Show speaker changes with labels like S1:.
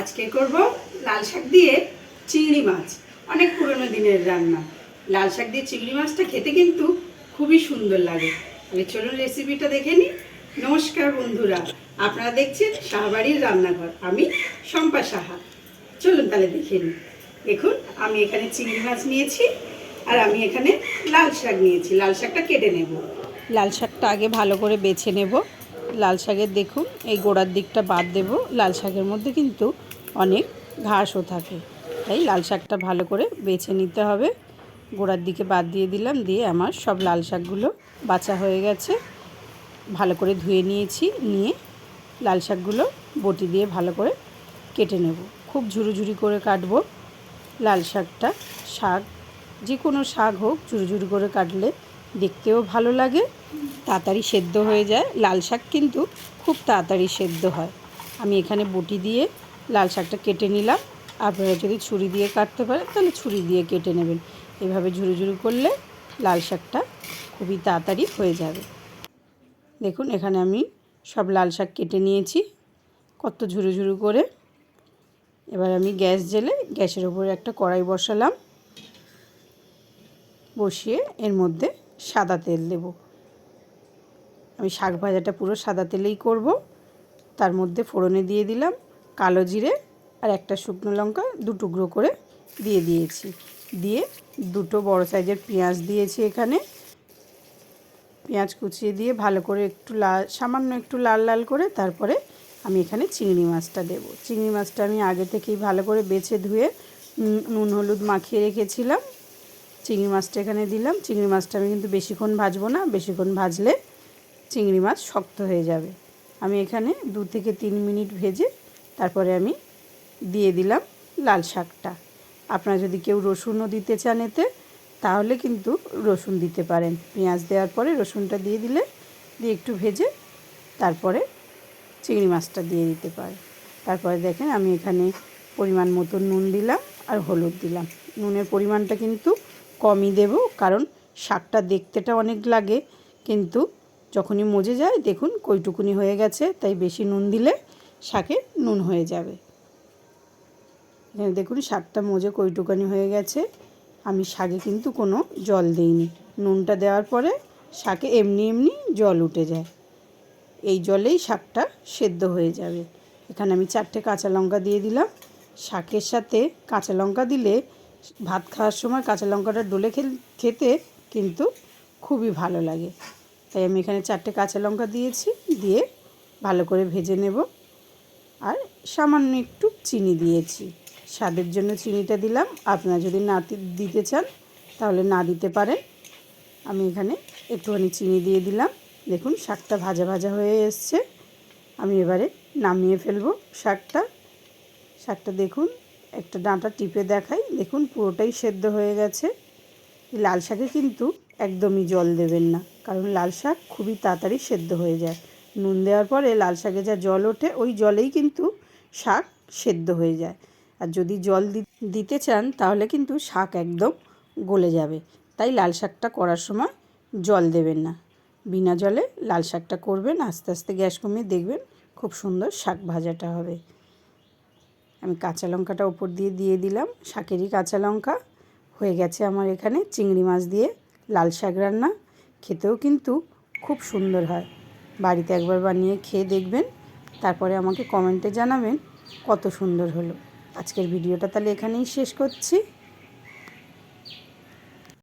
S1: আজকে করব লাল শাক দিয়ে চিংড়ি মাছ। অনেক পুরনো দিনের রান্না। লাল শাক দিয়ে চিংড়ি মাছটা খেতে কিন্তু খুবই সুন্দর লাগে। তাহলে চলুন রেসিপিটা দেখে নিই। নমস্কার বন্ধুরা, আপনারা দেখছেন শাহবাড়ির রান্নাঘর। আমি শম্পা সাহা। চলুন তাহলে দেখে নিই। দেখুন, আমি এখানে চিংড়ি মাছ নিয়েছি আর আমি এখানে লাল শাক নিয়েছি। লাল শাকটা কেটে নেব। লাল শাকটা আগে ভালো করে বেছে নেব। লাল শাকের দেখুন, এই গোড়ার দিকটা বাদ দেব। লাল শাকের মধ্যে কিন্তু অনেক ঘাসও থাকে। তাই লাল শাকটা ভালো করে বেছে নিতে হবে। গোড়ার দিকে বাদ দিয়ে দিলাম, দিয়ে আমার সব লাল শাকগুলো বাছা হয়ে গেছে। ভালো করে ধুয়ে নিয়েছি, নিয়ে লাল শাকগুলো বটি দিয়ে ভালো করে কেটে নেব। খুব ঝুরুঝুরি করে কাটবো। লাল শাকটা শাক, যে কোনো শাক হোক ঝুরু ঝুরু করে কাটলে দেখতেও ভালো লাগে। তাড়াতাড়ি সেদ্ধ হয়ে যায়। লাল শাক কিন্তু খুব তাড়াতাড়ি সেদ্ধ হয়। আমি এখানে বটি দিয়ে লাল শাকটা কেটে নিলাম। আপনারা যদি ছুরি দিয়ে কাটতে পারেন, তাহলে ছুরি দিয়ে কেটে নেবেন। এভাবে ঝুরু ঝুরু করলে লাল শাকটা খুবই তাড়াতাড়ি হয়ে যাবে। দেখুন, এখানে আমি সব লাল শাক কেটে নিয়েছি। কত ঝুরু ঝুরু করে। এবার আমি গ্যাস জেলে গ্যাসের ওপরে একটা কড়াই বসালাম। বসিয়ে এর মধ্যে সাদা তেল দেব। আমি শাক ভাজাটা পুরো সাদা তেলেই করব। তার মধ্যে ফোড়নে দিয়ে দিলাম কালো জিরে আর একটা শুকনো লঙ্কা দু টুকরো করে দিয়ে দিয়েছি। দিয়ে দুটো বড় সাইজের পেঁয়াজ দিয়েছি এখানে। পেঁয়াজ কুচিয়ে দিয়ে ভালো করে একটু লাল সামান্য একটু লাল লাল করে তারপরে আমি এখানে চিংড়ি মাছটা দেব। চিংড়ি মাছটা আমি আগে থেকেই ভালো করে বেছে ধুয়ে নুন হলুদ মাখিয়ে রেখেছিলাম। চিংড়ি মাছটা এখানে দিলাম। চিংড়ি মাছটা আমি কিন্তু বেশিক্ষণ ভাজবো না। বেশিক্ষণ ভাজলে চিংড়ি মাছ শক্ত হয়ে যাবে। আমি এখানে দু থেকে তিন মিনিট ভেজে তারপরে আমি দিয়ে দিলাম লাল শাকটা। আপনারা যদি কেউ রসুনও দিতে চান এতে, তাহলে কিন্তু রসুন দিতে পারেন। পেঁয়াজ দেওয়ার পরে রসুনটা দিয়ে দিলে, দিয়ে একটু ভেজে তারপরে চিংড়ি মাছটা দিয়ে দিতে পারে তারপরে দেখেন আমি এখানে পরিমাণ মতো নুন দিলাম আর হলুদ দিলাম। নুনের পরিমাণটা কিন্তু কমই দেব, কারণ শাকটা দেখতেটা অনেক লাগে, কিন্তু যখনই মজে যায়, দেখুন কইটুকুনি হয়ে গেছে, তাই বেশি নুন দিলে শাকে নুন হয়ে যাবে। এখানে দেখুন শাকটা মজে কইটুকানি হয়ে গেছে। আমি শাকে কিন্তু কোনো জল দিইনি। নুনটা দেওয়ার পরে শাকে এমনি এমনি জল উঠে যায়। এই জলেই শাকটা সেদ্ধ হয়ে যাবে। এখানে আমি চারটে কাঁচা লঙ্কা দিয়ে দিলাম। শাকের সাথে কাঁচা লঙ্কা দিলে ভাত খাওয়ার সময় কাঁচা লঙ্কাটা ডলে খেতে কিন্তু খুবই ভালো লাগে। তাই আমি এখানে চারটে কাঁচা লঙ্কা দিয়েছি, দিয়ে ভালো করে ভেজে নেব। আর সামান্য একটু চিনি দিয়েছি। স্বাদের জন্য চিনিটা দিলাম। আপনারা যদি না দিতে চান, তাহলে না দিতে পারেন। আমি এখানে একটুখানি চিনি দিয়ে দিলাম। দেখুন, শাকটা ভাজা ভাজা হয়ে এসছে। আমি এবারে নামিয়ে ফেলব শাকটা। শাকটা দেখুন, একটা ডাঁটা টিপে দেখাই। দেখুন, পুরোটাই সেদ্ধ হয়ে গেছে। লাল শাকে কিন্তু একদমই জল দেবেন না। কারণ লাল শাক খুবই তাড়াতাড়ি সেদ্ধ হয়ে যায়। নুন দেওয়ার পরে লাল শাকে যা জল ওঠে, ওই জলেই কিন্তু শাক সেদ্ধ হয়ে যায়। আর যদি জল দিতে চান, তাহলে কিন্তু শাক একদম গলে যাবে। তাই লাল শাকটা করার সময় জল দেবেন না। বিনা জলে লাল শাকটা করবেন, আস্তে আস্তে গ্যাস কমিয়ে দেখবেন খুব সুন্দর শাক ভাজাটা হবে। আমি কাঁচা লঙ্কাটা ওপর দিয়ে দিয়ে দিলাম। শাকেরই কাঁচা লঙ্কা হয়ে গেছে আমার এখানে। চিংড়ি মাছ দিয়ে লাল শাক রান্না। খেতেও কিন্তু খুব সুন্দর হয়। বাড়িতে একবার বানিয়ে খেয়ে দেখবেন, তারপরে আমাকে কমেন্টে জানাবেন কত সুন্দর হলো। আজকের ভিডিওটা তাহলে এখানেই শেষ করছি।